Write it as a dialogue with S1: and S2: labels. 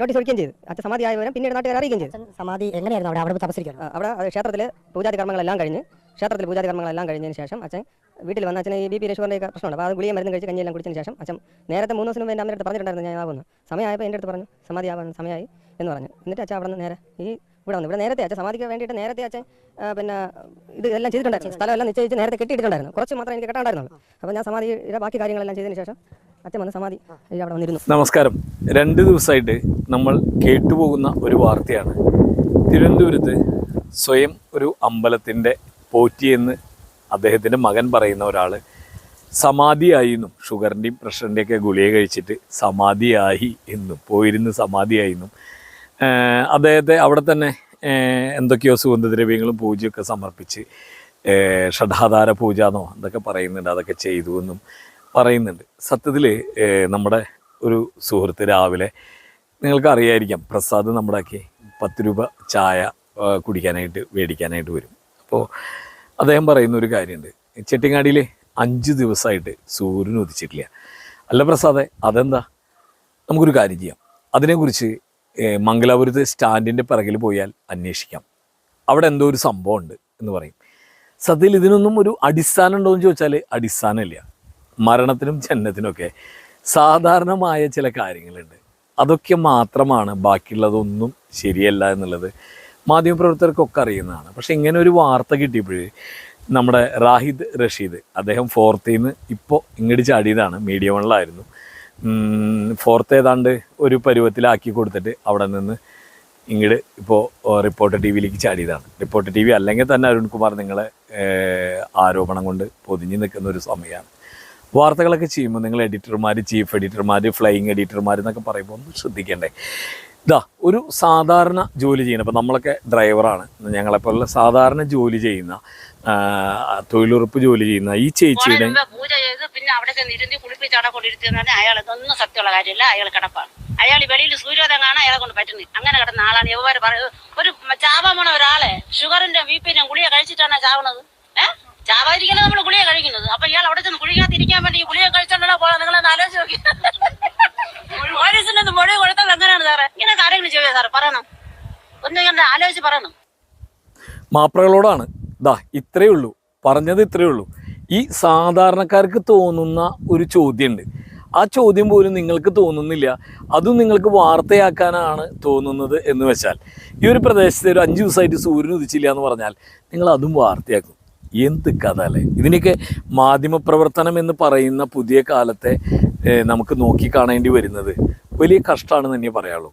S1: Notice ഒഴിക്കുകയും ചെയ്തു. അച്ഛൻ സമാധി ആയ വിവരം പിന്നീട് നാട്ടുകാർ അറിയിക്കുകയും ചെയ്തു.
S2: സമാധി എങ്ങനെയായിരുന്നു അവിടെ? അവിടെ തപസ്സിരിക്കുന്നു
S1: അവിടെ ക്ഷേത്രത്തിൽ പൂജാതി കർമ്മങ്ങളെല്ലാം കഴിഞ്ഞ് ക്ഷേത്രത്തിൽ പൂജാതി കർമ്മങ്ങളെല്ലാം കഴിഞ്ഞതിന് ശേഷം അച്ഛൻ വീട്ടിൽ വന്ന അച്ഛൻ ഈ ബി പി ഒക്കെ പ്രശ്നമുണ്ട്. അപ്പോൾ അത് ഗുളിയ മരുന്ന് കഴിച്ച് കഞ്ഞിയെല്ലാം കുടിച്ചതിന് ശേഷം അച്ഛൻ നേരത്തെ മൂന്ന് ദിവസം മുമ്പ് എന്റെ അമ്മയുടെ പറഞ്ഞിട്ടുണ്ടായിരുന്നു ഞാൻ ആവുന്നു സമയമായപ്പോൾ എന്റെ അടുത്ത് പറഞ്ഞു സമാധി ആവാൻ സമയമായി എന്ന് പറഞ്ഞു. എന്നിട്ട് അച്ഛൻ അവിടെ നിന്ന് നേരെ ഈ ഇവിടെ വന്നു. ഇവിടെ നേരത്തെ അച്ഛൻ സമാധിക്ക് വേണ്ടിയിട്ട് നേരത്തെ അച്ഛൻ പിന്നെ ഇത് എല്ലാം ചെയ്തിട്ടുണ്ടായിരുന്നു. സ്ഥലമെല്ലാം നിശ്ചയിച്ച് നേരത്തെ കെട്ടിയിട്ടുണ്ടായിരുന്നു കുറച്ച് മാത്രമേ എനിക്ക് കെട്ടാണ്ടായിരുന്നുള്ളൂ അപ്പോൾ ഞാൻ സമാധിയുടെ ബാക്കി കാര്യങ്ങളെല്ലാം ചെയ്തതിന് ശേഷം സമാധി. അവിടെ വന്നിരുന്നു.
S3: നമസ്കാരം. രണ്ട് ദിവസമായിട്ട് നമ്മൾ കേട്ടുപോകുന്ന ഒരു വാർത്തയാണ്. തിരുവനന്തപുരത്ത് സ്വയം ഒരു അമ്പലത്തിന്റെ പോറ്റിയെന്ന് അദ്ദേഹത്തിന്റെ മകൻ പറയുന്ന ഒരാൾ സമാധിയായി എന്നും ഷുഗറിന്റെയും പ്രഷറിന്റെയൊക്കെ ഗുളിക കഴിച്ചിട്ട് സമാധിയായി എന്നും പോയിരുന്ന് സമാധിയായി എന്നും അദ്ദേഹത്തെ അവിടെ തന്നെ എന്തൊക്കെയോ സുഗന്ധദ്രവ്യങ്ങളും പൂജയൊക്കെ സമർപ്പിച്ച് ഷഡാധാര പൂജ എന്നോ എന്തൊക്കെ പറയുന്നുണ്ട്. അതൊക്കെ ചെയ്തു എന്നും പറയുന്നുണ്ട്. സത്യത്തിൽ നമ്മുടെ ഒരു സുഹൃത്ത് രാവിലെ നിങ്ങൾക്ക് അറിയായിരിക്കാം പ്രസാദ് നമ്മുടെ ആക്കി പത്ത് രൂപ ചായ കുടിക്കാനായിട്ട് മേടിക്കാനായിട്ട് വരും. അപ്പോൾ അദ്ദേഹം പറയുന്ന ഒരു കാര്യമുണ്ട് ചെട്ടിങ്ങാടിയിൽ അഞ്ച് ദിവസമായിട്ട് സൂര്യൻ ഉദിച്ചിട്ടില്ല. അല്ല പ്രസാദേ അതെന്താ? നമുക്കൊരു കാര്യം ചെയ്യാം. അതിനെക്കുറിച്ച് മംഗലാപുരത്ത് സ്റ്റാൻഡിന്റെ പിറകിൽ പോയാൽ അന്വേഷിക്കാം. അവിടെ എന്തോ ഒരു സംഭവമുണ്ട് എന്ന് പറയും. സത്യത്തിൽ ഇതിനൊന്നും ഒരു അടിസ്ഥാനം ഉണ്ടോ എന്ന് ചോദിച്ചാൽ അടിസ്ഥാനമില്ല. മരണത്തിനും ജനനത്തിനൊക്കെ സാധാരണമായ ചില കാര്യങ്ങളുണ്ട്. അതൊക്കെ മാത്രമാണ് ബാക്കിയുള്ളതൊന്നും ശരിയല്ല എന്നുള്ളത് മാധ്യമപ്രവർത്തകർക്കൊക്കെ അറിയുന്നതാണ്. പക്ഷെ ഇങ്ങനെ ഒരു വാർത്ത കിട്ടിയപ്പോൾ നമ്മുടെ റാഹിദ് റഷീദ് അദ്ദേഹം ഫോർത്തിൽ നിന്ന് ഇപ്പോൾ ഇങ്ങോട്ട് ചാടിയതാണ്. മീഡിയ വണ്ണിലായിരുന്നു. ഫോർത്ത് ഏതാണ്ട് ഒരു പരുവത്തിലാക്കി കൊടുത്തിട്ട് അവിടെ നിന്ന് ഇങ്ങോട്ട് ഇപ്പോൾ റിപ്പോർട്ടർ ടി വിയിലേക്ക് ചാടിയതാണ്. റിപ്പോർട്ടർ ടി വി അല്ലെങ്കിൽ തന്നെ അരുൺകുമാർ നിങ്ങളെ ആരോപണം കൊണ്ട് പൊതിഞ്ഞു നിൽക്കുന്ന ഒരു സമയമാണ്. വാർത്തകളൊക്കെ ചെയ്യുമ്പോൾ നിങ്ങൾ എഡിറ്റർമാർ ചീഫ് എഡിറ്റർമാർ ഫ്ലൈയിങ് എഡിറ്റർമാർ എന്നൊക്കെ പറയുമ്പോൾ ഒന്ന് ശ്രദ്ധിക്കണ്ടേ. ഇതാ ഒരു സാധാരണ ജോലി ചെയ്യുന്ന ഇപ്പം നമ്മളൊക്കെ ഡ്രൈവറാണ് ഞങ്ങളെപ്പോലുള്ള സാധാരണ ജോലി ചെയ്യുന്ന തൊഴിലുറപ്പ് ജോലി ചെയ്യുന്ന ഈ ചേച്ചിയുടെ
S4: പൂജ ചെയ്ത് പിന്നെ അവിടെ ചെന്ന് ഇരുന്ന് കുളിപ്പിച്ച് അവിടെ കൊണ്ടിരുത്തിയെന്ന് അയാൾ ഇതൊന്നും സത്യമുള്ള കാര്യമില്ല. അയാൾ കിടപ്പാണ്. അയാൾ വെളിയിൽ സൂര്യോദയം കാണാൻ അയാളെ കൊണ്ട് പറ്റുന്നത്. അങ്ങനെ കിടന്ന ആളാണ്. ഇവർ പറയുന്നത് ഒരു ചാവാൻ പോണ ഒരാളെ ഷുഗറിന്റെ ബി പിന്റെ ഗുളിയെ കഴിച്ചിട്ടാണ് ചാവണത്. ഏഹ് ചാവാതിരിക്കുന്നത് നമ്മൾ ഗുളിക കഴിക്കുന്നത്. അപ്പൊ ഇയാൾ അവിടെ ചെന്ന് കുളിക്കാതിരിക്കാൻ വേണ്ടി ഈ ഗുളിക കഴിച്ചോണ്ടോ പോകാൻ നിങ്ങളെന്ന് ആലോചിച്ച് നോക്കി. പോലീസിനൊന്ന് മൊഴി കൊടുത്താൽ എങ്ങനെയാണ് സാറേ? ഇങ്ങനെ കാര്യങ്ങൾ ചെയ്യുക സാറേ? പറയണം? ഒന്ന് ആലോചിച്ച് പറയണം?
S3: മാപ്രകളോടാണ്. ദാ ഇത്രയേ ഉള്ളൂ. പറഞ്ഞത് ഇത്രയേ ഉള്ളൂ. ഈ സാധാരണക്കാർക്ക് തോന്നുന്ന ഒരു ചോദ്യമുണ്ട് ആ ചോദ്യം പോലും നിങ്ങൾക്ക് തോന്നുന്നില്ല. അതും നിങ്ങൾക്ക് വാർത്തയാക്കാനാണ് തോന്നുന്നത് എന്ന് വെച്ചാൽ ഈ ഒരു പ്രദേശത്തെ ഒരു അഞ്ച് ദിവസമായിട്ട് സൂര്യൻ ഉദിച്ചില്ല എന്ന് പറഞ്ഞാൽ നിങ്ങൾ അതും വാർത്തയാക്കും. എന്ത് കഥ അല്ലേ? ഇതിനൊക്കെ മാധ്യമപ്രവർത്തനം എന്ന് പറയുന്ന പുതിയ കാലത്തെ നമുക്ക് നോക്കിക്കാണേണ്ടി വരുന്നത് വലിയ കഷ്ടമാണെന്ന് തന്നെ പറയാനുള്ളൂ